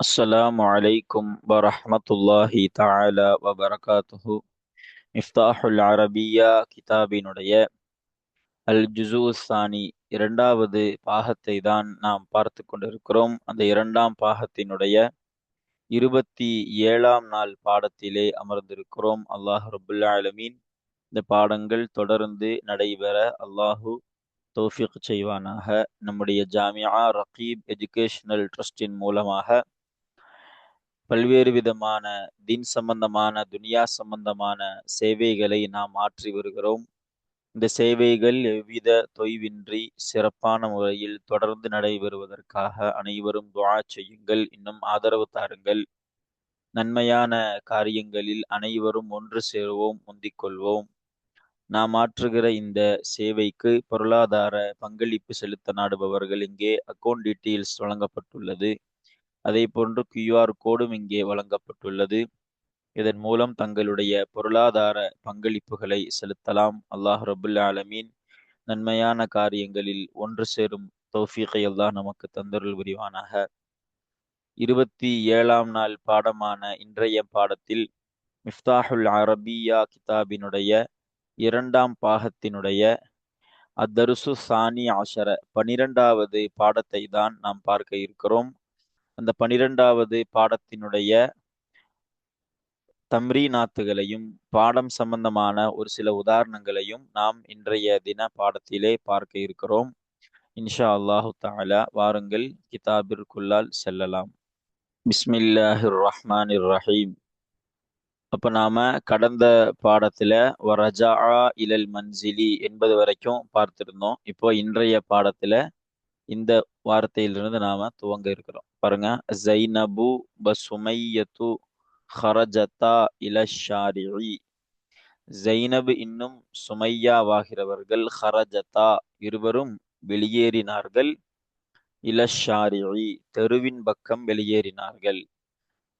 السلام عليكم ورحمة الله تعالى وبركاته மிஃப்தாஹ் உல் அரபியா கிதாபினுடைய அல் ஜுசு சானி இரண்டாவது பாகத்தை தான் நாம் பார்த்து கொண்டிருக்கிறோம் அந்த இரண்டாம் பாகத்தினுடைய இருபத்தி ஏழாம் நாள் பாடத்திலே அமர்ந்திருக்கிறோம் அல்லாஹ் ரபுல்லா ஆலமீன் இந்த பாடங்கள் தொடர்ந்து நடைபெற அல்லாஹு தௌஃபிக் செய்வானாக நம்முடைய ஜாமியா ரகீப் எஜுகேஷனல் ட்ரஸ்டின் மூலமாக பல்வேறு விதமான தீன் சம்பந்தமான துனியா சம்பந்தமான சேவைகளை நாம் ஆற்றி வருகிறோம். இந்த சேவைகள் எவ்வித தொய்வின்றி சிறப்பான முறையில் தொடர்ந்து நடைபெறுவதற்காக அனைவரும் துவா செய்யுங்கள் இன்னும் ஆதரவு தாருங்கள். நன்மையான காரியங்களில் அனைவரும் ஒன்று சேருவோம் முந்திக்கொள்வோம் நாம் ஆற்றுகிற இந்த சேவைக்கு பொருளாதார பங்களிப்பு செலுத்த நாடுபவர்கள் இங்கே அக்கௌண்ட் டீட்டெயில்ஸ் வழங்கப்பட்டுள்ளது. அதே போன்று கியூஆர் கோடும் இங்கே வழங்கப்பட்டுள்ளது. இதன் மூலம் தங்களுடைய பொருளாதார பங்களிப்புகளை செலுத்தலாம். அல்லாஹ் ரபுல் ஆலமீன் நன்மையான காரியங்களில் ஒன்று சேரும் தௌஃபீகை எல்லாம் நமக்கு தந்தருள் புரிவானாக. இருபத்தி ஏழாம் நாள் பாடமான இன்றைய பாடத்தில் மிஃப்தாஹுல் அரபியா கிதாபினுடைய இரண்டாம் பாகத்தினுடைய அத்தருசு சானி ஆஷர பனிரெண்டாவது பாடத்தை தான் நாம் பார்க்க இருக்கிறோம். அந்த பனிரெண்டாவது பாடத்தினுடைய தம்ரீநாத்துகளையும் பாடம் சம்பந்தமான ஒரு சில உதாரணங்களையும் நாம் இன்றைய தின பாடத்திலே பார்க்க இருக்கிறோம். இன்ஷா அல்லாஹு தாலா வாருங்கள் கிதாபிற்குள்ளால் செல்லலாம். பிஸ்மில்லாஹிர் ரஹ்மான் ரஹீம் அப்போ நாம கடந்த பாடத்துல வரஜா இலல் மன்சிலி என்பது வரைக்கும் பார்த்திருந்தோம். இப்போ இன்றைய பாடத்துல இந்த வார்த்தையிலிருந்து நாம துவங்க இருக்கிறோம். பாருங்க ஜைனபு பசுமையத்து ஹரஜதா இலஷாரி ஜைனபு இன்னும் சுமையாவாகிறவர்கள் ஹரஜதா இருவரும் வெளியேறினார்கள் இலஷாரி தெருவின் பக்கம் வெளியேறினார்கள்.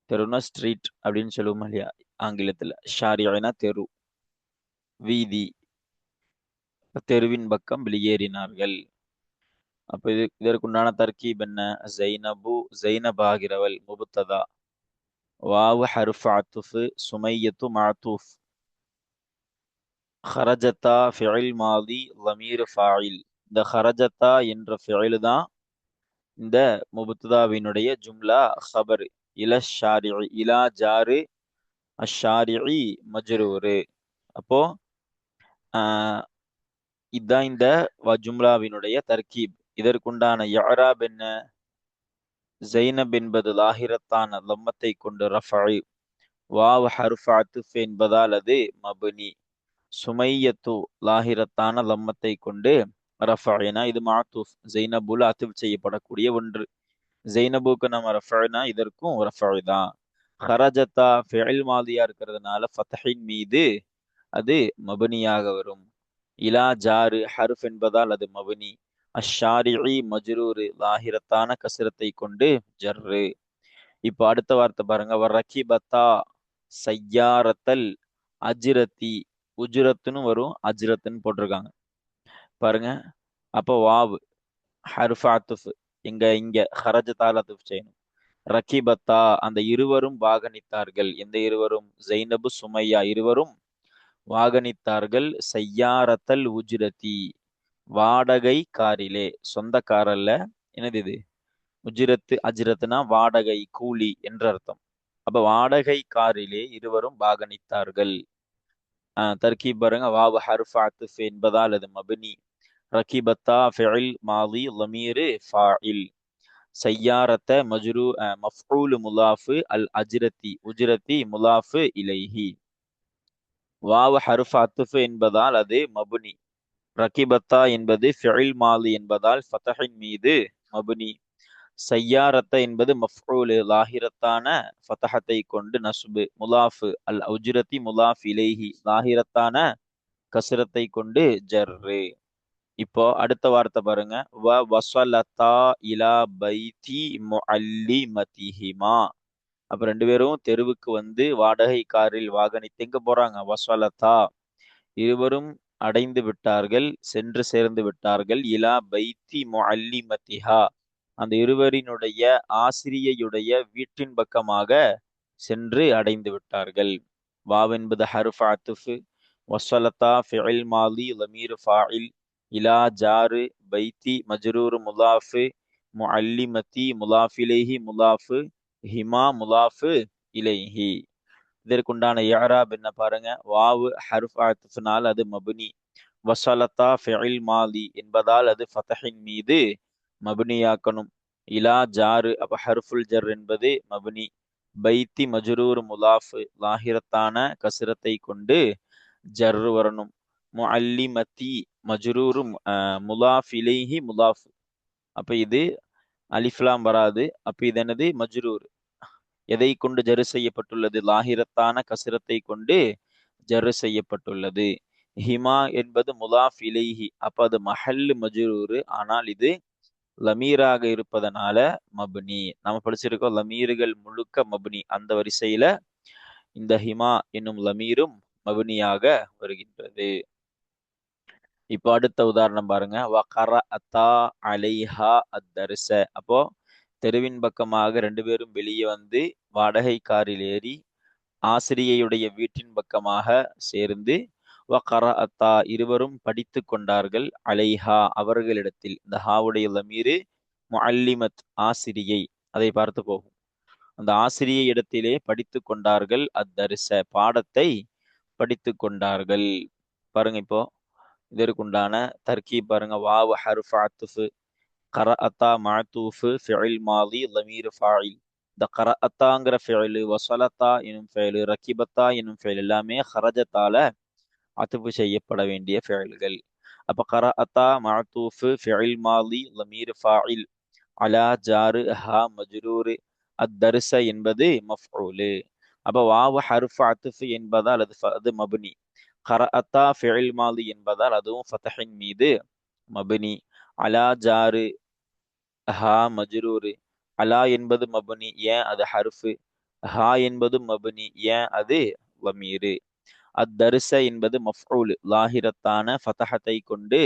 தெருனா ஸ்ட்ரீட் அப்படின்னு சொல்லுவோம் இல்லையா ஆங்கிலத்துல? ஷாரியானா தெரு வீதி தெருவின் பக்கம் வெளியேறினார்கள். அப்போ இது இதற்குண்டான தர்கீப் என்ன? ஜைனபு ஜைனப் ஆகிறவள் முபுத்ததா. வாவு ஹருஃப் அத்துஃபு சுமையத்து மாத்தூஃப். ஹரஜத்தா ஃபிஇல் மாதி லமீர் ஃபாயில் இந்த ஹரஜத்தா என்ற ஃபிஇல் தான் இந்த முபுத்ததாவினுடைய ஜும்லா ஹபர். இல ஷாரி இலா ஜாரு அஷாரி மஜ்ரூரு. அப்போ இதுதான் இந்த ஜும்லாவினுடைய தர்கீப் இதற்குண்டான யாராப் என்ன? ஜைனப் என்பது லாஹிரத்தான லம்மத்தை கொண்டு ரஃபை வாவ் ஹர்ஃப் அத்துஃப் என்பதால் அது மபுனி. சுமையத்து லாஹிரத்தான லம்மத்தை கொண்டு ரஃபைனா இது மாத்துஃப். ஜெய்னபுல் அத்துப் செய்யப்படக்கூடிய ஒன்று. ஜெய்னபுக்கு நம்ம ரஃபைனா இதற்கும் ரஃபை தான். ஹரஜத்தா ஃபெயில் மாதியா இருக்கிறதுனால ஃபத்தஹின் மீது அது மபனியாக வரும். இலா ஜாரு ஹருஃப் என்பதால் அது மபுனி. அஷாரி மஜ்ரூரு லாஹிரத்தான கசிரத்தை கொண்டு ஜர்ரு. இப்போ அடுத்த வார்த்தை பாருங்க. ரக்கிபத்தா சையாரத்தல் அஜிரத்தி உஜுரத்துன்னு வரும் அஜ்ரத்துன்னு போட்டிருக்காங்க. பாருங்க. அப்போ வாவு ஹர்ஃப் அத்துஃப். இங்க இங்க ஹரஜத்தால் அத்துஃப் செய்யணும். ரக்கிபத்தா அந்த இருவரும் வாகனித்தார்கள். எந்த இருவரும்? ஜெய்னபு சுமையா இருவரும் வாகனித்தார்கள். சையாரத்தல் உஜ்ரதி. வாடகை காரிலே சொந்த காரல்ல என்னது இது? உஜிரத்து அஜிரத்துனா வாடகை கூலி என்ற அர்த்தம். அப்ப வாடகை காரிலே இருவரும் பாகனித்தார்கள் தர்கீப் பாருங்க வாவு ஹர்ஃபாத்து என்பதால் அது மபினி. ரகிபத்தா ஃபிஇல் மாதி லமீரு ஃபாயில் சையாரத்த மஜ்ரு மஃபூலு முலாஃபு அல் அஜ்ரத்தி. உஜ்ரத்தி முலாஃபு இலைஹி. வாவு ஹர்ஃப் அத்துஃப் என்பதால் அது மபுனி. ரகிபத்தா என்பது ஃபிஇல் மாலி என்பதால் ஃபதஹின் மீது மபுனி. சையாரத்த என்பது மஃபூலு லாஹிரத்தான ஃபதஹத்தை கொண்டு நசுபு. முலாஃபு அல் உஜ்ரத்தி முலாஃப் இலேஹி லாஹிரத்தான கசரத்தை கொண்டு ஜர்ரு. இப்போ அடுத்த வார்த்தை பாருங்க. வ வசலதா இலா பைதி முஅல்லிமதிஹிமா. அப்ப ரெண்டு பேரும் தெருவுக்கு வந்து வாடகை காரில் வாகனித்து எங்க போறாங்க? வசலதா இருவரும் அடைந்து விட்டார்கள் சென்று சேர்ந்து விட்டார்கள். இலா பைத்தி முஅல்லிமதிஹா அந்த இருவரினுடைய ஆசிரியையுடைய வீட்டின் பக்கமாக சென்று அடைந்து விட்டார்கள். வாவ் என்பது ஹருஃப் அத்துஃபு. வசலத்தா ஃபிஇல் மாலி லமீர் ஃபாயில் இலா ஜாரு பைத்தி மஜ்ரூர் முலாஃபு. முஅல்லிமதி முலாஃபிலேஹி முலாஃபு. ஹிமா முலாஃபு இலைஹி. இதற்குண்டான யாராப் என்ன பாருங்க? வாவு ஹருஃப் அத்துஃப்னால் அது மபுனி. வசலத்தா ஃபெயில் மாலி என்பதால் அது ஃபதஹின் மீது மபுனியாக்கணும். இலா ஜாரு அப்ப ஹர்ஃபுல் ஜர் என்பது மபுனி. பைத்தி மஜ்ரூர் முலாஃபு லாஹிரத்தான கசிரத்தை கொண்டு ஜர் வரணும். முஅல்லிமதி மஜ்ரூர் முலாஃப் இலைஹி முலாஃப். அப்ப இது அலிஃப்லாம் வராது. அப்ப இது என்னது? மஜ்ரூர். எதை கொண்டு ஜரு செய்யப்பட்டுள்ளது? லாஹிரத்தான கசிரத்தை கொண்டு ஜரு செய்யப்பட்டுள்ளது. ஹிமா என்பது முலாஃப் இலைஹி. அப்ப அது மஹல்லு மஜ்ரூரு. ஆனால் இது லமீராக இருப்பதனால மபுனி. நம்ம படிச்சிருக்கோம் லமீர்கள் முழுக்க மபுனி. அந்த வரிசையில இந்த ஹிமா என்னும் லமீரும் மபுனியாக வருகின்றது. இப்போ அடுத்த உதாரணம் பாருங்க. வகர அத்தா அலைஹா அத்தரிச அப்போ தெருவின் பக்கமாக ரெண்டு பேரும் வெளியே வந்து வாடகை காரில் ஏறி ஆசிரியையுடைய வீட்டின் பக்கமாக சேர்ந்து வக்கரா அத்தா இருவரும் படித்து கொண்டார்கள். அலைஹா அவர்களிடத்தில் இந்த ஹாவுடைய லமீரு முஅல்லிமத் ஆசிரியை. அதை பார்த்து போகும். அந்த ஆசிரியை இடத்திலே படித்து கொண்டார்கள். அத்தரிச பாடத்தை படித்து கொண்டார்கள். பாருங்க இப்போ இதற்குண்டான தர்கி பாருங்க. வாவு ஹருஃப் அத்துஃபு. கர அத்தா மாத்தூஃபு ஃபிஇல் மாலி லமீர் ஃபாயில் இந்த கர அத்தாங்கிற ஃபிஇலு வசலத்தா எனும் ஃபிஇலு ரக்கிபத்தா எனும் ஃபெயில் எல்லாமே ஹரஜத்தால அத்துப்பு செய்யப்பட வேண்டிய ஃபெயில்கள் அப்ப கர அத்தா மாத்தூஃபு ஃபிஇல் மாலி லமீர் ஃபாயில் அலா ஜாரு ஹா மஜ்ரூரு அத்தர்ச என்பது மஃபூலு அப்ப வாவு ஹருஃப் அத்துஃபு என்பதால் அது அது மபுனி கர அத்தா ஃபெயில் மாலி என்பதால் அதுவும் ஃபதஹின் மீது மபுனி அலா ஜாரு ஹா மஜ்ரூரு. அலா என்பது மபுனி ஏன் அது ஹருஃபு? ஹா என்பது மபுனி ஏன் அது வமீரு? அத்தரிச என்பது மஃபூல் லாஹிரத்தான ஃபதஹத்தை கொண்டு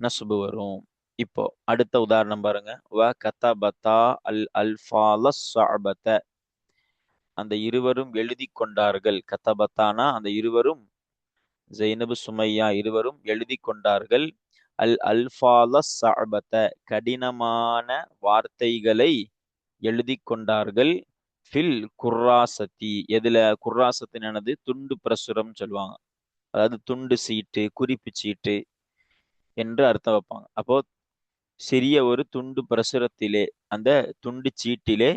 நசுபு வரும். இப்போ அடுத்த உதாரணம் பாருங்க. வ கதபதா அல் அல்ஃபால ஸஅபத. அந்த இருவரும் எழுதி கொண்டார்கள். கதபத்தானா அந்த இருவரும் ஜெய்னபு சுமையா இருவரும் எழுதி கொண்டார்கள். அல் அல்ஃபால ஸஅபத கடினமான வார்த்தைகளை எழுதி கொண்டார்கள். ஃபில் குர்ராசத்தி எதுல குர்ராசத்தினானது துண்டு பிரசுரம் சொல்லுவாங்க. அதாவது துண்டு சீட்டு குறிப்பு சீட்டு என்று அர்த்தம் வைப்பாங்க. அப்போ சிறிய ஒரு துண்டு பிரசுரத்திலே அந்த துண்டு சீட்டிலே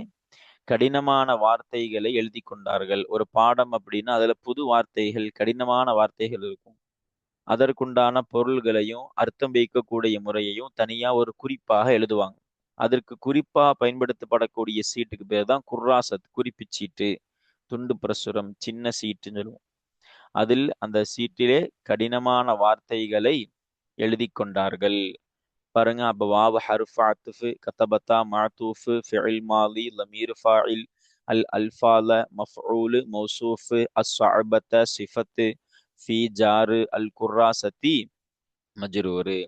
கடினமான வார்த்தைகளை எழுதி கொண்டார்கள். ஒரு பாடம் அப்படின்னா அதுல புது வார்த்தைகள் கடினமான வார்த்தைகள் இருக்கும். அதற்குண்டான பொருள்களையும் அர்த்தம் வைக்கக்கூடிய முறையையும் தனியா ஒரு குறிப்பாக எழுதுவாங்க. அதற்கு குறிப்பா பயன்படுத்தப்படக்கூடிய சீட்டுக்கு பேர் தான் குர்ராசத் குறிப்பு சீட்டு துண்டு பிரசுரம் சின்ன சீட்டுன்னு சொல்லுவோம். அதில் அந்த சீட்டிலே கடினமான வார்த்தைகளை எழுதி கொண்டார்கள். பாருங்க அப்போ வாவ ஹருஃப் அத்துஃபு கத்தபத்தா மாத்தூஃபு ஃபிஇல் மாலி லமீர் ஃபாயில் அல் அல்ஃபால மஃஊலு மௌசூஃபு அஸ்ஸஅபத சிஃபத்து ஃபி ஜாரு அல் குர்ராசத்தி மஜ்ரூரு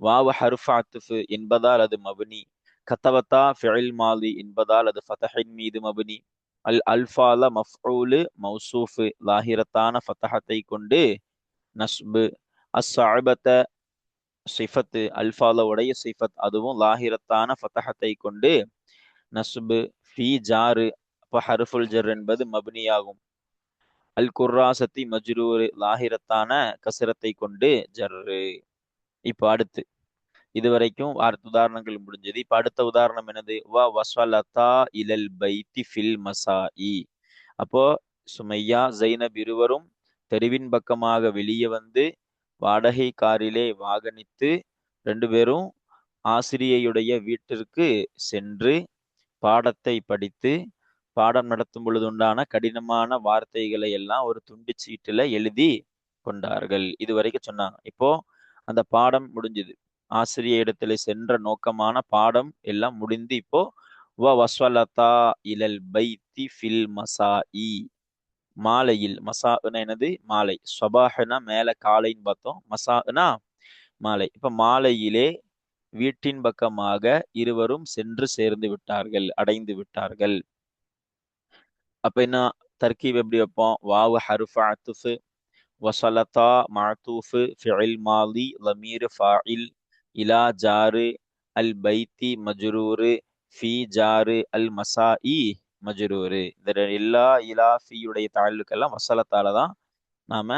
வாவு ஹருஃப் அத்துஃபு என்பதால் அது மபுனி. கத்தவத்தா ஃபிஇல் மாலி என்பதால் அது ஃபதஹின் மீது மபனி. அல் அல்ஃபால மஃஊலு மௌசூஃபு லாஹிரத்தான ஃபதஹத்தை கொண்டு நஸ்பு. அஸ்ஸாபத்த சிஃபத்து அல்ஃபால உடைய சிஃபத் அதுவும் லாஹிரத்தான ஃபதஹத்தை கொண்டு நஸ்பு. ஃபி ஜாரு அப்ப ஹருஃபுல் ஜர் என்பது மபுனியாகும். அல் குர்ராசத்தி மஜ்ரூரு லாஹிரத்தான கசரத்தை கொண்டு ஜர்ரு. இப்போ அடுத்து இது வரைக்கும் அடுத்த உதாரணங்கள் முடிஞ்சது. இப்ப அடுத்த உதாரணம் என்னது? வ வஸ்வலதா இலல் பைத்தி ஃபில் மசாஇ. அப்போ சுமையா ஜைனப் இருவரும் தெருவின் பக்கமாக வெளியே வந்து வாடகை காரிலே வாகனித்து ரெண்டு பேரும் ஆசிரியையுடைய வீட்டிற்கு சென்று பாடத்தை படித்து பாடம் நடத்தும் பொழுது உண்டான கடினமான வார்த்தைகளை எல்லாம் ஒரு துண்டு சீட்டுல எழுதி கொண்டார்கள். இது வரைக்கும் சொன்னாங்க. இப்போ அந்த பாடம் முடிஞ்சுது. ஆசிரிய இடத்துல சென்ற நோக்கமான பாடம் எல்லாம் முடிந்து இப்போ வ வஸ்வலதா இலல் பைத்தி ஃபில் மசாஇ. மாலையில் மசானா என்னது? மாலை. ஸ்வபாஹனா மேல காலைன்னு பார்த்தோம். மசானா மாலை. இப்ப மாலையிலே வீட்டின் பக்கமாக இருவரும் சென்று சேர்ந்து விட்டார்கள் அடைந்து விட்டார்கள். அப்போ என்ன? தர்கீப் எப்படி வைப்போம்? வாவு ஹருஃப் அத்துஃபு வசலதா மாத்தூஃபு ஃபிஇல் மாலி லமீர் ஃபாயில் இலா ஜாரு அல் பைத்தி மஜ்ரூரு ஃபி ஜாரு அல் மசாஇ மஜ்ரூரு. இந்த எல்லா இலா ஃபீயுடைய தாழ்லுக்கெல்லாம் வசலத்தால தான் நாம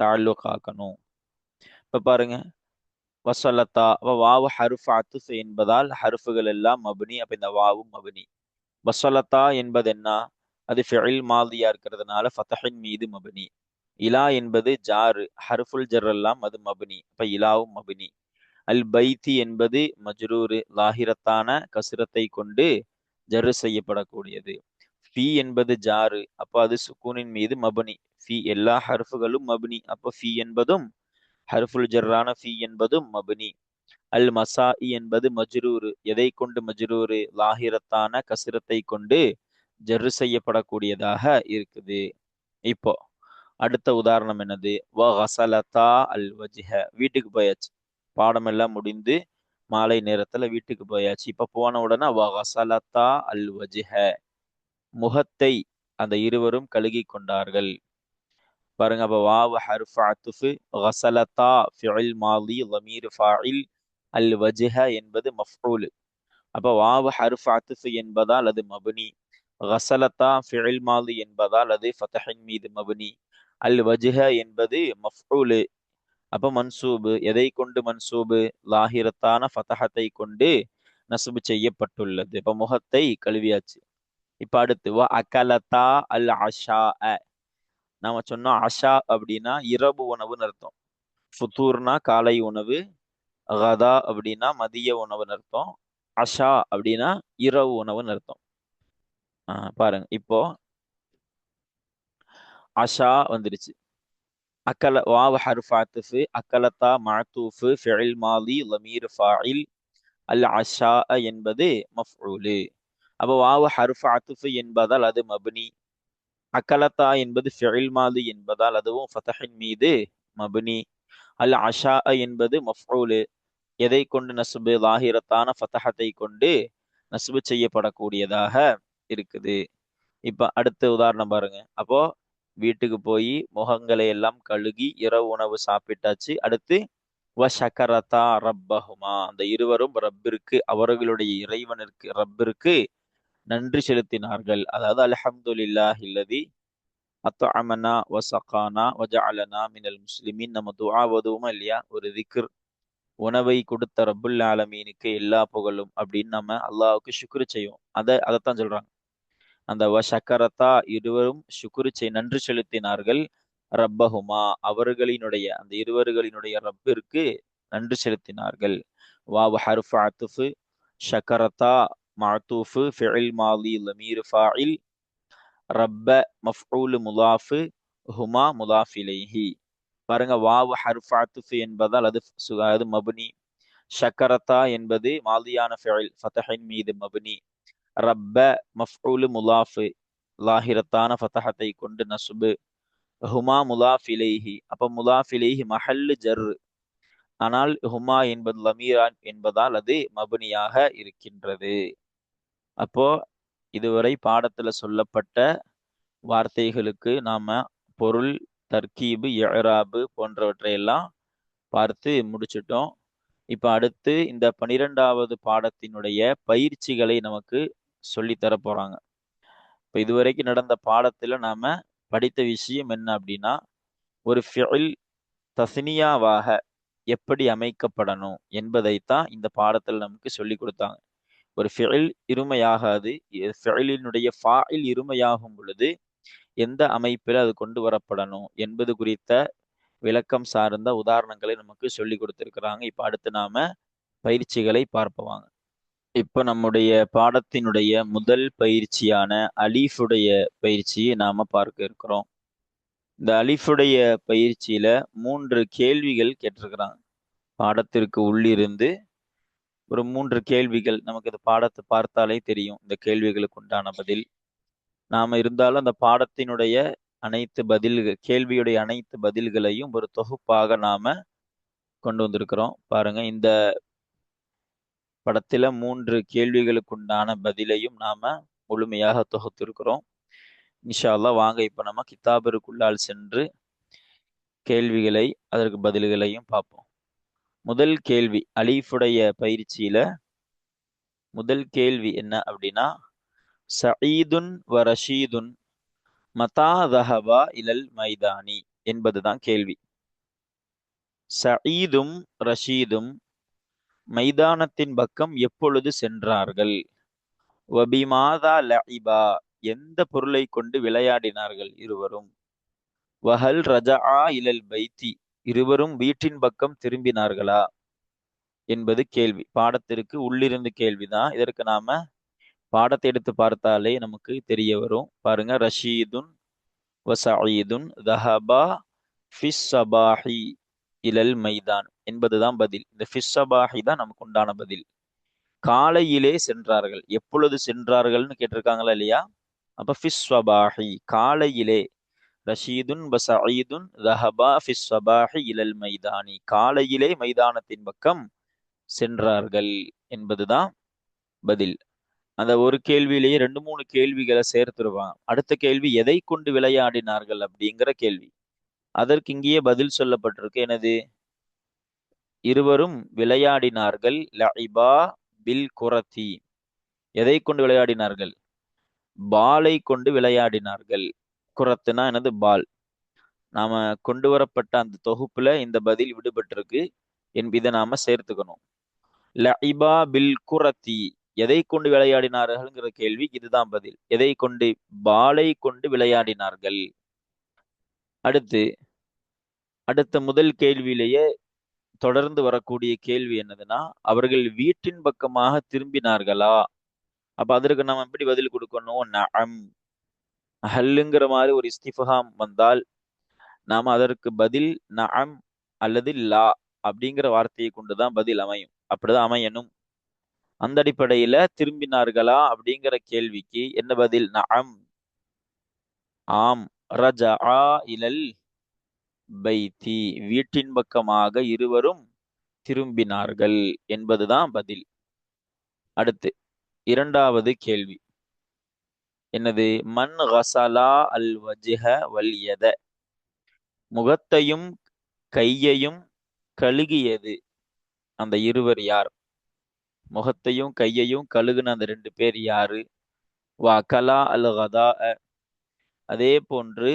தாழ்வு காக்கணும் இப்போ பாருங்க. வசலத்தா வாவு ஹருஃப் அத்துஃப் என்பதால் ஹருஃபுகள் எல்லாம் மபுனி அப்போ இந்த வாவும் மபுனி. வசலத்தா என்பது என்ன? அது ஃபெயில் மாதியா இருக்கிறதுனால ஃபத்தஹின் மீது மபினி. இலா என்பது ஜாரு ஹர்ஃபுல் ஜர் எல்லாம் அது மபினி. அப்ப இலாவும் மபினி. அல் பைத்தி என்பது மஜ்ரூரு லாஹிரத்தான கசுரத்தை கொண்டு ஜரு செய்யப்படக்கூடியது. ஃபி என்பது ஜாரு அப்ப அது சுக்கூனின் மீது மபனி. ஃபி எல்லா ஹர்ஃபுகளும் மபனி. அப்ப ஃபி என்பதும் ஹர்ஃபுல் ஜர்ரான ஃபி என்பதும் மபனி. அல் மசாஇ என்பது மஜ்ரூரு எதை கொண்டு மஜ்ரூரு? லாஹிரத்தான கசிரத்தை கொண்டு ஜெர்ரு செய்யப்படக்கூடியதாக இருக்குது. இப்போ அடுத்த உதாரணம் என்னது? வ ஹசலதா அல் வஜ்ஹ. வீட்டுக்கு போயாச்சு. பாடம் எல்லாம் முடிந்து மாலை நேரத்துல வீட்டுக்கு போயாச்சு. இப்ப போன உடனே வ ஹசலதா அல் வஜ்ஹ. முகத்தை அந்த இருவரும் கழுகி கொண்டார்கள். பாருங்க அப்ப வாவ ஹர்ஃப் அத்துஃபு ஹசலதா ஃபிஇல் மாலி லமீர் ஃபாயில் அல் வஜ்ஹ என்பது மஃபூல் அப்ப வாவ ஹர்ஃப் அத்துஃபு என்பதால் அது மபுனி. ஹசலத்தா ஃபிஇல் மாலி என்பதால் அது ஃபதஹின் மீது மபுனி அல் வஜ்ஹ என்பது மஃபூலு அப்ப மன்சூபு எதை கொண்டு மன்சூபு? லாஹிரத்தான ஃபதஹத்தை கொண்டு நசுபு செய்யப்பட்டுள்ளது. இப்ப முகத்தை கழுவியாச்சு. இப்ப அடுத்து வ அகலத்தா அல் அஷா நாம சொன்னோம் அஷா அப்படின்னா இரவு உணவுன்னு அர்த்தம். ஃபுத்தூர்னா காலை உணவு கதா அப்படின்னா மதிய உணவுன்னு அர்த்தம். அஷா அப்படின்னா இரவு உணவுன்னு அர்த்தம். பாருங்க. இப்போ அஷா வந்துருச்சு அக்கல வாவ் ஹர்ஃபாத்துஃபு அக்கலத்தா மஅத்தூஃபு ஃபிஇல் மாலி லமீர் ஃபாயில் அல் அஷா என்பது மஃஊலு அப்போ வாவ ஹர்ஃப் அத்துஃபு என்பதால் அது மபுனி. அக்கலத்தா என்பது ஃபிஇல் மாலி என்பதால் அதுவும் ஃபதஹின் மீது மபுனி. அல் அஷா என்பது மஃஊலு எதை கொண்டு நசுபு லாஹிரத்தான ஃபதஹத்தை கொண்டு நசுபு செய்யப்படக்கூடியதாக இருக்குது. இப்ப அடுத்த உதாரணம் பாருங்க. அப்போ வீட்டுக்கு போய் முகங்களை எல்லாம் கழுகி இரவு உணவு சாப்பிட்டாச்சு. அடுத்து வ ஷக்கரதா ரப்பஹுமா. அந்த இருவரும் ரப்பிற்கு அவர்களுடைய இறைவனிற்கு ரப்பிற்கு நன்றி செலுத்தினார்கள். அதாவது அல்ஹம்துலில்லாஹ் இல்லதி அத்தஅமனா வசகானா வஜஅலனா மினல் முஸ்லிமின். நம்ம துஆ இல்லையா? ஒரு திக்ர். உணவை கொடுத்த ரப்புல் ஆலமீனுக்கு எல்லா புகழும். அப்படின்னு நம்ம அல்லாவுக்கு சுக்ரு செய்வோம். அதை அதைத்தான் சொல்றாங்க. அந்த வசக்கரத்தா இருவரும் சுக்குரு செய் நன்றி செலுத்தினார்கள். ரப்பஹுமா அவர்களினுடைய அந்த இருவர்களினுடைய ரப்பிற்கு நன்றி செலுத்தினார்கள். வாவ் ஹர்ஃப் அத்துஃபு ஷக்கரத்தா மாத்தூஃபு ஃபிஇல் மாலி லமீர் ஃபாயில் ரப்ப மஃஊல் முலாஃபு ஹுமா முலாஃபிலேஹி பாருங்க வாவ் ஹர்ஃப் அத்துஃபு என்பதால் அது அது மபுனி. ஷக்கரத்தா என்பது மாலியான ஃபிஇல் ஃபதஹின் மீது மபுனி. ரப்ப மஃஊலு முலாஃபு லாஹிரத்தான ஃபதஹத்தை கொண்டு நசுபு ஹுமா முலாஃபிலேஹி அப்ப முலாஃபிலேஹி மஹல்லு ஜர் ஆனால் ஹுமா என்பது லமீரான் என்பதால் அது மபுனியாக இருக்கின்றது அப்போ இதுவரை பாடத்துல சொல்லப்பட்ட வார்த்தைகளுக்கு நாம பொருள் தர்கீபு எழராபு போன்றவற்றையெல்லாம் பார்த்து முடிச்சிட்டோம் இப்போ அடுத்து இந்த பனிரெண்டாவது பாடத்தினுடைய பயிற்சிகளை நமக்கு சொல்லி தர போறாங்க. இப்ப இதுவரைக்கும் நடந்த பாடத்துல நாம படித்த விஷயம் என்ன அப்படின்னா ஒரு ஃபில் தசினியாவாக எப்படி அமைக்கப்படணும் என்பதைத்தான் இந்த பாடத்தில் நமக்கு சொல்லி கொடுத்தாங்க. ஒரு ஃபில் இருமையாகாது ஃபிலினுடைய ஃபாயில் இருமையாகும் பொழுது எந்த அமைப்பில் அது கொண்டு வரப்படணும் என்பது குறித்த விளக்கம் சார்ந்த உதாரணங்களை நமக்கு சொல்லி கொடுத்துருக்குறாங்க. இப்போ அடுத்து நாம பயிற்சிகளை பார்ப்பவாங்க இப்ப நம்முடைய பாடத்தினுடைய முதல் பயிற்சியான அலீஃபுடைய பயிற்சியை நாம பார்க்க இருக்கிறோம். இந்த அலிஃபுடைய பயிற்சியில மூன்று கேள்விகள் கேட்டிருக்கிறாங்க. பாடத்திற்கு உள்ளிருந்து ஒரு மூன்று கேள்விகள் நமக்கு இந்த பாடத்தை பார்த்தாலே தெரியும். இந்த கேள்விகளுக்கு உண்டான பதில். நாம இருந்தாலும் அந்த பாடத்தினுடைய அனைத்து பதில்கள் கேள்வியுடைய அனைத்து பதில்களையும் ஒரு தொகுப்பாக நாம கொண்டு வந்திருக்கிறோம். பாருங்க இந்த படத்துல மூன்று கேள்விகளுக்குண்டான பதிலையும் நாம முழுமையாக தொகுத்திருக்கிறோம். இன்ஷால்லா வாங்க இப்ப நம்ம கிதாபிற்குள்ளால் சென்று கேள்விகளை அதற்கு பதில்களையும் பார்ப்போம். முதல் கேள்வி அலீஃபுடைய பயிற்சியில முதல் கேள்வி என்ன அப்படின்னா சயீதுன் வ ரஷீதுன் மதா தஹபா இலல் மைதானி என்பதுதான் கேள்வி. சயீதும் ரஷீதும் மைதானத்தின் பக்கம் எப்பொழுது சென்றார்கள்? வபிமாதா லஇபா எந்த பொருளை கொண்டு விளையாடினார்கள் இருவரும்? வஹல் ரஜா இலல் பைத்தி இருவரும் வீட்டின் பக்கம் திரும்பினார்களா? என்பது கேள்வி. பாடத்திற்கு உள்ளிருந்து கேள்விதான். இதற்கு நாம பாடத்தை எடுத்து பார்த்தாலே நமக்கு தெரிய வரும். பாருங்க ரஷீதுன் வசஈதுன் தஹபா ஃபிஸ் சபாஹி இலல் மைதான். என்பதுதான் பதில். இந்த ஃபிஷபாஹி தான் நமக்கு உண்டான பதில். காலையிலே சென்றார்கள். எப்பொழுது சென்றார்கள்னு கேட்டிருக்காங்களா இல்லையா? அப்ப ஃபிஸ்வபாஹி காலையிலே. ரஷீதுன் வசஈதுன் ரஹபா ஃபிஸ் இலல் மைதானி. காலையிலே மைதானத்தின் பக்கம் சென்றார்கள் என்பதுதான் பதில். அந்த ஒரு கேள்வியிலேயே ரெண்டு மூணு கேள்விகளை சேர்த்துருவாங்க அடுத்த கேள்வி எதை கொண்டு விளையாடினார்கள் அப்படிங்கிற கேள்வி. அதற்கு இங்கேயே பதில் சொல்லப்பட்டிருக்கு. எனது இருவரும் விளையாடினார்கள். லஇபா பில் குரத்தி. எதை கொண்டு விளையாடினார்கள்? பாலை கொண்டு விளையாடினார்கள். குரத்துனா எனது பால். நாம கொண்டு வரப்பட்ட அந்த தொகுப்புல இந்த பதில் விடுபட்டிருக்கு. இதை நாம சேர்த்துக்கணும். லஇபா பில் குரத்தி. எதை கொண்டு விளையாடினார்கள்ங்கிற கேள்வி இதுதான் பதில். எதை கொண்டு? பாலை கொண்டு விளையாடினார்கள். அடுத்து அடுத்த முதல் கேள்வியிலேயே தொடர்ந்து வரக்கூடிய கேள்வி என்னதுன்னா அவர்கள் வீட்டின் பக்கமாக திரும்பினார்களா? அப்ப அதற்கு நம்ம எப்படி பதில் கொடுக்கணும்? நம் ஹல்லுங்கிற மாதிரி ஒரு இஸ்திஃபஹாம் வந்தால் நாம அதற்கு பதில் நம் அல்லது லா அப்படிங்கிற வார்த்தையை கொண்டுதான் பதில் அமையும். அப்படிதான் அமையணும். அந்த அடிப்படையில திரும்பினார்களா அப்படிங்கிற கேள்விக்கு என்ன பதில்? நம் ஆம். ரஜா இலல் பைத்தி வீட்டின் பக்கமாக இருவரும் திரும்பினார்கள் என்பதுதான் பதில். அடுத்து இரண்டாவது கேள்வி. என்னது? மண் ஹசலா அல் வஜிஹ வல்யத முகத்தையும் கையையும் கழுகியது அந்த இருவர் யார்? முகத்தையும் கையையும் கழுகுன அந்த ரெண்டு பேர் யாரு? வா கலா அல் கதா அதே போன்று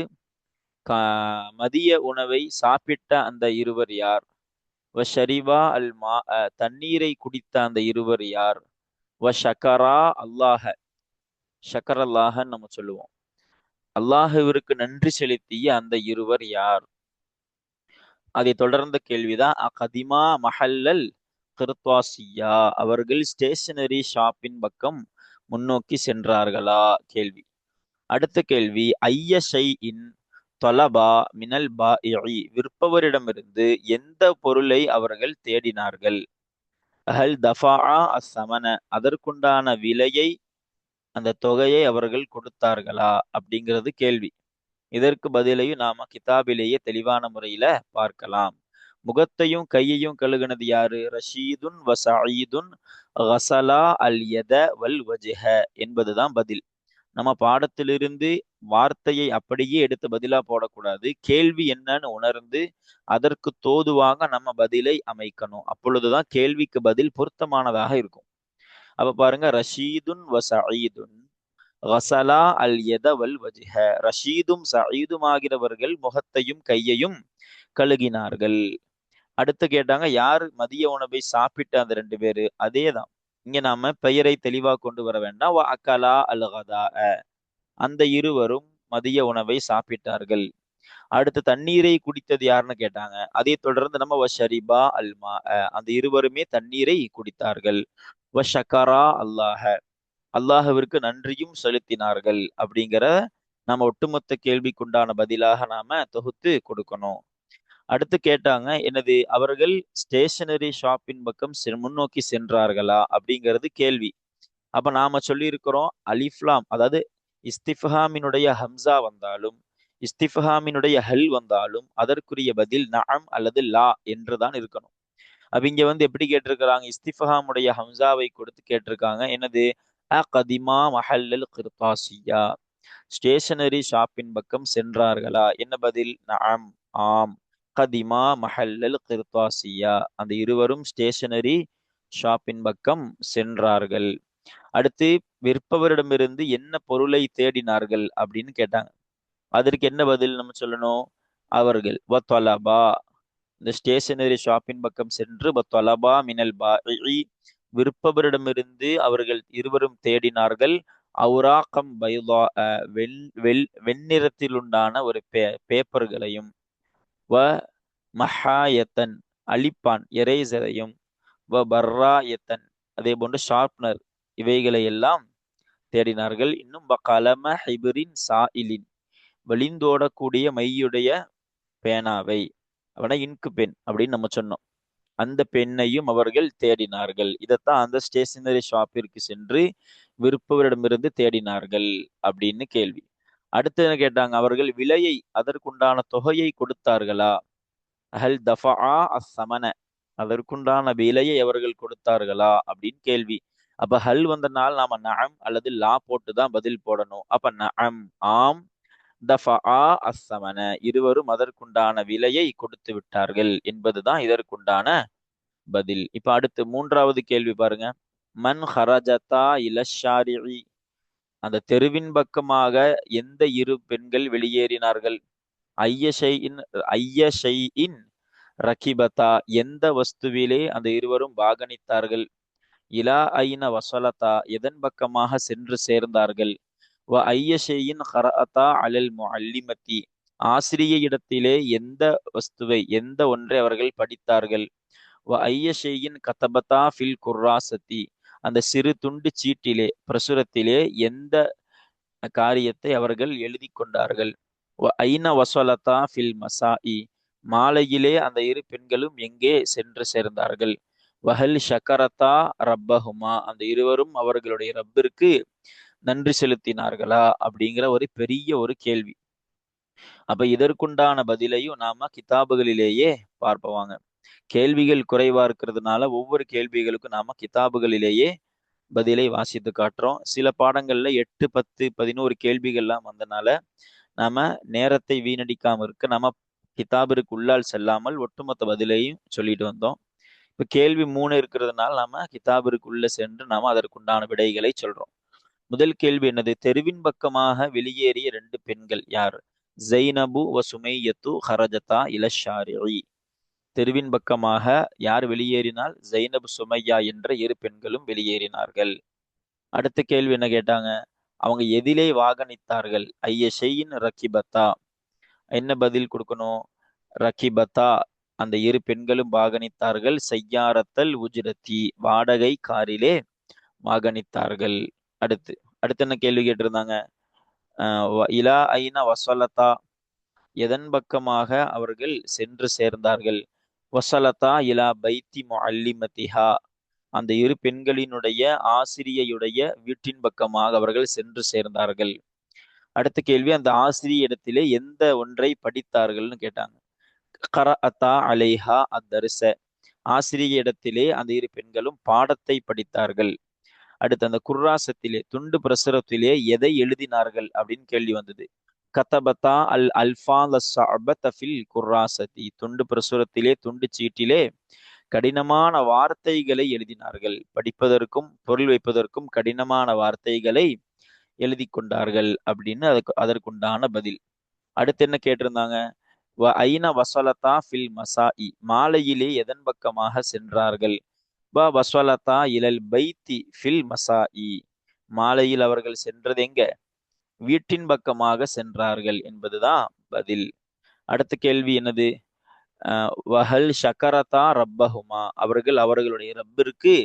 மதிய உணவை சாப்பிட்ட அந்த இருவர் யார்? வ ஷரிவா அல் மா தண்ணீரை குடித்த அந்த இருவர் யார்? வ ஷக்கரா அல்லாஹ. ஷக்கர் அல்லாஹன்னு நம்ம சொல்லுவோம். அல்லாஹுவிற்கு நன்றி செலுத்திய அந்த இருவர் யார்? அதை தொடர்ந்த கேள்விதான் அகதிமா மஹல்லல் கிருத்வாசியா அவர்கள் ஸ்டேஷனரி ஷாப்பின் பக்கம் முன்னோக்கி சென்றார்களா? கேள்வி. அடுத்த கேள்வி ஐய ஷை இன் தொலபா மினல் பா விற்பவரிடமிருந்து எந்த பொருளை அவர்கள் தேடினார்கள்? அஹல் தஃபா அசமன அதற்குண்டான விலையை அந்த தொகையை அவர்கள் கொடுத்தார்களா? அப்படிங்கிறது கேள்வி. இதற்கு பதிலையும் நாம கிதாபிலேயே தெளிவான முறையில பார்க்கலாம். முகத்தையும் கையையும் கழுகுனது யாரு? ரஷீதுன் வசஈதுன் ஹசலா அல் யத வல் வஜ்ஹ என்பதுதான் பதில். நம்ம பாடத்திலிருந்து வார்த்தையை அப்படியே எடுத்து பதிலா போடக்கூடாது. கேள்வி என்னன்னு உணர்ந்து அதற்கு தோதுவாக நம்ம பதிலை அமைக்கணும். அப்பொழுதுதான் கேள்விக்கு பதில் பொருத்தமானதாக இருக்கும். அப்ப பாருங்க ரஷீதுன் வசஈதுன் ஹசலா அல் எதவல் வஜிஹ. ரஷீதும் சயீதும் ஆகிறவர்கள் முகத்தையும் கையையும் கழுகினார்கள். அடுத்து கேட்டாங்க யார் மதிய உணவை சாப்பிட்ட அந்த ரெண்டு பேரு? அதேதான். இங்க நாம பெயரை தெளிவா கொண்டு வர வேண்டாம். அக்கலா அல் கதா அந்த இருவரும் மதிய உணவை சாப்பிட்டார்கள். அடுத்து தண்ணீரை குடித்தது யாருன்னு கேட்டாங்க. அதை தொடர்ந்து நம்ம வஷரிபா அல்மா அந்த இருவருமே தண்ணீரை குடித்தார்கள். வஷக்கரா அல்லாஹ. அல்லாஹவிற்கு நன்றியும் செலுத்தினார்கள் அப்படிங்கிற நம்ம ஒட்டுமொத்த கேள்விக்குண்டான பதிலாக நாம தொகுத்து கொடுக்கணும். அடுத்து கேட்டாங்க எனது அவர்கள் ஸ்டேஷனரி ஷாப்பின் பக்கம் முன்னோக்கி சென்றார்களா? அப்படிங்கிறது கேள்வி. அப்ப நாம சொல்லியிருக்கிறோம் அலிஃப்லாம் அதாவது இஸ்திஃபஹாமினுடைய ஹம்சா வந்தாலும் இஸ்திஃபஹாமினுடைய ஹல் வந்தாலும் அதற்குரிய பதில் நஅம் அல்லது லா என்றுதான் இருக்கணும். அப்ப இங்க வந்து எப்படி கேட்டிருக்கிறாங்க? இஸ்திஃபஹாமுடைய ஹம்சாவை கொடுத்து கேட்டிருக்காங்க. என்னது? அ கதிமா மஹல்லல் கிர்தாசியா ஸ்டேஷனரி ஷாப்பின் பக்கம் சென்றார்களா? என்ன பதில்? நஅம் ஆம். கதிமா மஹல்லல் கிர்தாசியா அந்த இருவரும் ஸ்டேஷனரி ஷாப்பின் பக்கம் சென்றார்கள். அடுத்து விற்பவரிடமிருந்து என்ன பொருளை தேடினார்கள் அப்படின்னு கேட்டாங்க. அதற்கு என்ன பதில் நம்ம சொல்லணும்? அவர்கள் வத்வலபா இந்த ஸ்டேஷனரி ஷாப்பின் பக்கம் சென்று வத்வலபா மினல் பா விற்பவரிடமிருந்து அவர்கள் இருவரும் தேடினார்கள். அவுராக்கம் பைலா வெண் வெள் வெண்ணிறத்தில் உண்டான ஒரு பே பேப்பர்களையும் வ மஹாயத்தன் அழிப்பான் எரேசரையும் வ பர்ராயத்தன் அதே போன்று ஷார்ப்னர் இவைகளை எல்லாம் தேடினார்கள். இன்னும் கலம ஹிபரின் சாயிலின் வழிந்தோடக்கூடிய மையுடைய பேனாவை அவனை இன்கு பெண் அப்படின்னு நம்ம சொன்னோம். அந்த பெண்ணையும் அவர்கள் தேடினார்கள். இதைத்தான் அந்த ஸ்டேஷனரி ஷாப்பிற்கு சென்று விற்பவரிடமிருந்து தேடினார்கள் அப்படின்னு கேள்வி. அடுத்து என்ன கேட்டாங்க? அவர்கள் விலையை அதற்குண்டான தொகையை கொடுத்தார்களா? அஹல் தஃபா அசமன அதற்குண்டான விலையை அவர்கள் கொடுத்தார்களா அப்படின்னு கேள்வி. அப்ப ஹல் வந்தனால நாம நஅம் அல்லது லா போட்டு தான் பதில் போடணும். அப்ப நஅம் ஆம் தஃபா அஸ்ஸமன. இருவரும் அதற்குண்டான விலையை கொடுத்து விட்டார்கள் என்பதுதான் இதற்குண்டான பதில். இப்ப அடுத்து மூன்றாவது கேள்வி பாருங்க. மன் ஹரஜதா இலஷாரி அந்த தெருவின் பக்கமாக எந்த இரு பெண்கள் வெளியேறினார்கள்? ஐயஷையின் ஐயஷையின் ரகிபதா. எந்த வஸ்துவிலே அந்த இருவரும் பாகணித்தார்கள் இலா ஐன வசலதா எதன் பக்கமாக சென்று சேர்ந்தார்கள்? வ ஐயஷேயின் ஹரஅதா அலல் அல்லிமத்தி ஆசிரிய இடத்திலே எந்த வஸ்துவை எந்த ஒன்றை அவர்கள் படித்தார்கள்? வ ஐயஷேயின் கதபதா ஃபில் குர்ராசத்தி அந்த சிறு துண்டு சீட்டிலே பிரசுரத்திலே எந்த காரியத்தை அவர்கள் எழுதி கொண்டார்கள்? வ ஐன வசலதா ஃபில் மசாஇ மாலையிலே அந்த இரு பெண்களும் எங்கே சென்று சேர்ந்தார்கள்? வஹல் ஷக்கரதா ரப்பஹுமா. அந்த இருவரும் அவர்களுடைய ரப்பிற்கு நன்றி செலுத்தினார்களா? அப்படிங்கிற ஒரு பெரிய ஒரு கேள்வி. அப்ப இதற்குண்டான பதிலையும் நாம கிதாபுகளிலேயே பார்ப்பவாங்க. கேள்விகள் குறைவா இருக்கிறதுனால ஒவ்வொரு கேள்விகளுக்கும் நாம கிதாபுகளிலேயே பதிலை வாசித்து காட்டுறோம். சில பாடங்கள்ல எட்டு பத்து பதினோரு கேள்விகள்லாம் வந்தனால நாம நேரத்தை வீணடிக்காம இருக்க நம்ம கிதாபிற்கு உள்ளால் செல்லாமல் ஒட்டுமொத்த பதிலையும் சொல்லிட்டு வந்தோம். இப்ப கேள்வி மூணு இருக்கிறதுனால நாம கிதாபிற்குள்ள சென்று நாம அதற்குண்டான விடைகளை சொல்றோம். முதல் கேள்வி என்னது? தெருவின் பக்கமாக வெளியேறிய ரெண்டு பெண்கள் யார்? ஜெய்னபு வ சுமையத்து ஹரஜதா இலஷாரி தெருவின் பக்கமாக யார் வெளியேறினால்? ஜெய்னபு சுமையா என்ற இரு பெண்களும் வெளியேறினார்கள். அடுத்த கேள்வி என்ன கேட்டாங்க? அவங்க எதிலே வாகனித்தார்கள். ஐய ஷெயின் ரக்கிபத்தா. என்ன பதில் கொடுக்கணும்? ரக்கிபத்தா. அந்த இரு பெண்களும் வாகனித்தார்கள். செய்யாரத்தல் உஜ்ரத்தி வாடகை காரிலே வாகனித்தார்கள். அடுத்து அடுத்து என்ன கேள்வி கேட்டிருந்தாங்க? இலா ஐனா வசலத்தா எதன் பக்கமாக அவர்கள் சென்று சேர்ந்தார்கள்? வசலதா இலா பைத்தி முஅல்லிமதிஹா. அந்த இரு பெண்களினுடைய ஆசிரியையுடைய வீட்டின் பக்கமாக அவர்கள் சென்று சேர்ந்தார்கள். அடுத்த கேள்வி அந்த ஆசிரிய இடத்திலே எந்த ஒன்றை படித்தார்கள்னு கேட்டாங்க. கரஅத்தா அலைஹா அத்தரிச ஆசிரிய இடத்திலே அந்த இரு பெண்களும் பாடத்தை படித்தார்கள். அடுத்து அந்த குர்ராசத்திலே துண்டு பிரசுரத்திலே எதை எழுதினார்கள் அப்படின்னு கேள்வி வந்தது. கத்தபத்தா அல் அல்ஃபால் குர்ராசதி துண்டு பிரசுரத்திலே துண்டு சீட்டிலே கடினமான வார்த்தைகளை எழுதினார்கள். படிப்பதற்கும் பொருள் வைப்பதற்கும் கடினமான வார்த்தைகளை எழுதி கொண்டார்கள் அப்படின்னு அதுக்கு அதற்குண்டான பதில். அடுத்து என்ன கேட்டிருந்தாங்க? வ ஐன வசலதா ஃபில் மசாஇ. மாலையிலே எதன் பக்கமாக சென்றார்கள்? வ வசலதா இலல் பைத்தி ஃபில் மசாஇ. மாலையில் அவர்கள் சென்றது எங்க? வீட்டின் பக்கமாக சென்றார்கள் என்பதுதான் பதில். அடுத்த கேள்வி என்னது? வஹல் ஷக்கரதா ரப்பஹுமா? அவர்கள் அவர்களுடைய ரப்பிற்கு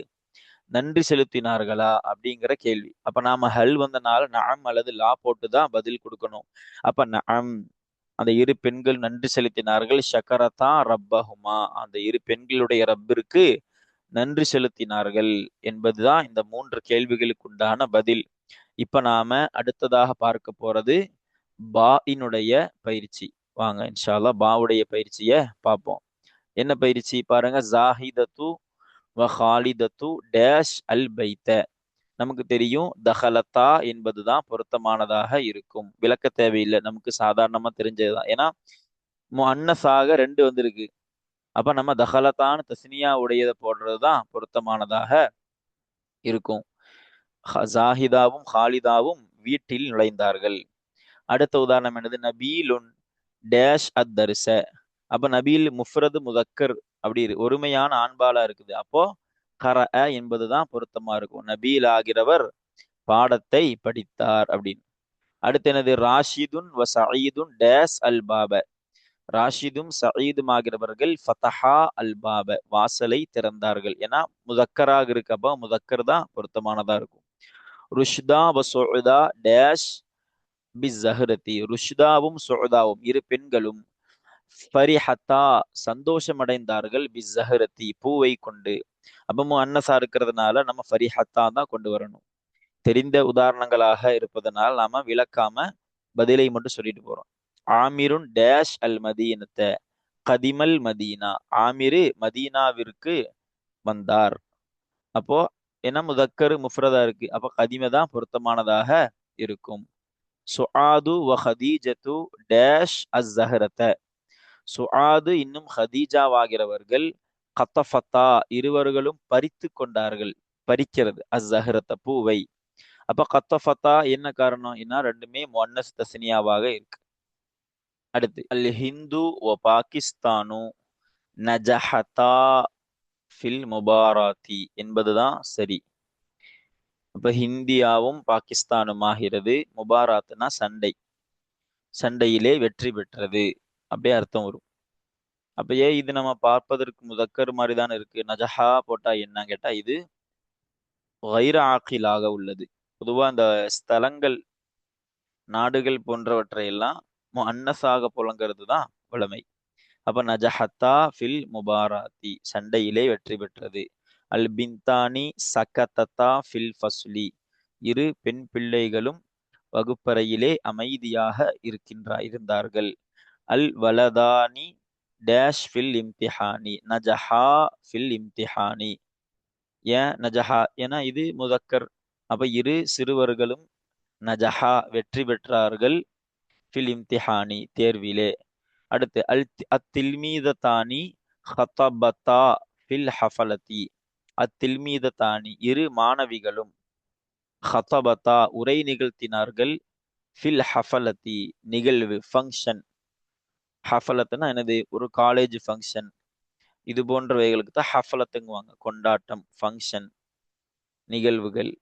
நன்றி செலுத்தினார்களா? அப்படிங்கிற கேள்வி. அப்ப நாம ஹல் வந்தனால நாம் அல்லது லா போட்டு தான் பதில் கொடுக்கணும். அப்ப நாம் அந்த இரு பெண்கள் நன்றி செலுத்தினார்கள். ஷக்கரதா ரப்பஹுமா. அந்த இரு பெண்களுடைய ரப்பிற்கு நன்றி செலுத்தினார்கள் என்பதுதான் இந்த மூன்று கேள்விகளுக்கு உண்டான பதில். இப்ப நாம அடுத்ததாக பார்க்க போறது பாயினுடைய பயிற்சி. வாங்க இன்ஷால்லா பாவுடைய பயிற்சியை பார்ப்போம். என்ன பயிற்சி? பாருங்க ஜாஹிதத்து வஹாலிதத்து டேஷ் அல் பைத்த. நமக்கு தெரியும் தஹலத்தா என்பதுதான் பொருத்தமானதாக இருக்கும். விளக்க தேவையில்லை நமக்கு சாதாரணமா தெரிஞ்சதுதான். ஏன்னா அன்னசாக ரெண்டு வந்திருக்கு. அப்ப நம்ம தஹலத்தான் தஸ்னியா உடையதை போடுறதுதான் பொருத்தமானதாக இருக்கும். ஜாஹிதாவும் ஹாலிதாவும் வீட்டில் நுழைந்தார்கள். அடுத்த உதாரணம் என்னது? நபீலுன் டேஷ் அத் தரிச அப்ப நபீல் முஃப்ரது முதக்கர் அப்படி ஒருமையான ஆண்பாலா இருக்குது. அப்போ கர என்பதுதான் பொருத்தமா இருக்கும். நபீல் ஆகிறவர் பாடத்தை படித்தார் அப்படின்னு. அடுத்து என்னது? ராஷிதுன் வ சயீதுன் டேஸ் அல் பாப ராஷிதும் சயீதும் ஆகிறவர்கள் ஃபதஹா அல் பாப வாசலை திறந்தார்கள். ஏன்னா முதக்கராக இருக்கப்ப முதக்கர் தான் பொருத்தமானதா இருக்கும். ருஷ்தா வ சுதா டேஷ் பி ஜஹரத்தி ருஷ்தாவும் சுதாவும் இரு பெண்களும் ஃபரிஹத்தா சந்தோஷமடைந்தார்கள். பி ஜஹரத்தி பூவை கொண்டு அப்பமும் அன்னசா இருக்கிறதுனால நம்ம ஃபரிஹத்தா தான் கொண்டு வரணும். தெரிந்த உதாரணங்களாக இருப்பதனால் நாம விளக்காம பதிலை மட்டும் சொல்லிட்டு போறோம். ஆமிருன் டேஷ் அல் மதீனத்தை கதிமல் மதீனா. ஆமிரு மதீனாவிற்கு வந்தார். அப்போ என்ன முதக்கரு முஃப்ரதா இருக்கு? அப்போ கதிமை தான் பொருத்தமானதாக இருக்கும். சுஆது வ ஹதீஜத்து டேஷ் அஸ் ஜஹரத்தை சுஆது இன்னும் ஹதீஜாவாகிறவர்கள் கத்தஃபத்தா இருவர்களும் பறித்து கொண்டார்கள் பறிக்கிறது அஸ்ஹரத்த பூவை. அப்ப கத்தஃபத்தா என்ன காரணம்? என்ன? ரெண்டுமே மொன்னஸ் தஸ்னியாவாக இருக்கு. அடுத்து அல் ஹிந்து ஓ பாகிஸ்தானு நஜஹதா ஃபில் முபாராத்தி என்பதுதான் சரி. அப்ப ஹிந்தியாவும் பாகிஸ்தானும் ஆகிறது முபாராத்னா சண்டை. சண்டையிலே வெற்றி பெற்றது. அப்படியே அர்த்தம் வரும். அப்பயே இது நம்ம பார்ப்பதற்கு முதக்கர் மாதிரி தான் இருக்கு. நஜஹா போட்டா என்ன கேட்டா இது வைர ஆக்கிலாக உள்ளது. பொதுவா அந்த ஸ்தலங்கள் நாடுகள் போன்றவற்றை எல்லாம் அன்னசாக புலங்கிறது தான் வளமை. அப்ப நஜஹத்தா ஃபில் முபாராத்தி சண்டையிலே வெற்றி பெற்றது. அல் பிந்தானி சக்கத்தத்தா ஃபில் ஃபஸ்லி இரு பெண் பிள்ளைகளும் வகுப்பறையிலே அமைதியாக இருக்கின்றா இருந்தார்கள். அல் வலதானி டேஷ் ஃபில் இம்திஹானி நஜஹா ஃபில் இம்திஹானி. ஏன் நஜஹா? ஏன்னா இது முதக்கர். அப்ப இரு சிறுவர்களும் நஜஹா வெற்றி பெற்றார்கள் ஃபில் இம்திஹானி தேர்விலே. அடுத்து அல் அத்தில்மீதத்தானி ஹத்தபத்தா ஃபில் ஹஃபலத்தி அத்தில்மீதத்தானி இரு மாணவிகளும் ஹத்தபத்தா உரை நிகழ்த்தினார்கள் ஃபில் ஹஃபலத்தி நிகழ்வு ஃபங்க்ஷன். ஹஃபலத்துனா என்னது? ஒரு காலேஜ் ஃபங்க்ஷன் இது போன்றவைகளுக்கு தான் ஹஃபலத்துங்குவாங்க. கொண்டாட்டம் ஃபங்க்ஷன் நிகழ்வுகள்.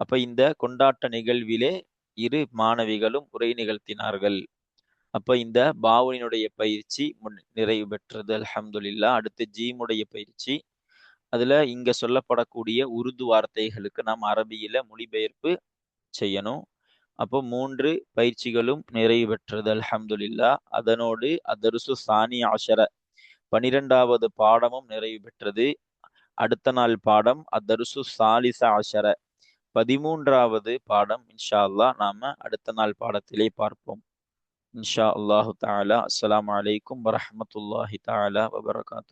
அப்ப இந்த கொண்டாட்ட நிகழ்விலே இரு மாணவிகளும் உரை நிகழ்த்தினார்கள். அப்ப இந்த பாவனினுடைய பயிற்சி நிறைவு பெற்றது அலமதுல்லா அடுத்து ஜீமுடைய பயிற்சி. அதுல இங்க சொல்லப்படக்கூடிய உருது வார்த்தைகளுக்கு நாம் அரபியில மொழிபெயர்ப்பு செய்யணும். அப்போ மூன்று பயிற்சிகளும் நிறைவு பெற்றது அலமதுல்லா அதனோடு அதருசு சானி ஆஷர பனிரெண்டாவது பாடமும் நிறைவு பெற்றது. அடுத்த நாள் பாடம் அதருசு சாலிச ஆஷர பதிமூன்றாவது பாடம் இன்ஷா அல்லா நாம அடுத்த நாள் பாடத்திலே பார்ப்போம். இன்ஷா அல்லாஹு தாலா அஸ்லாம் வலைக்கும் வரமத்துல்லாஹி தாலா வபரகாத்து.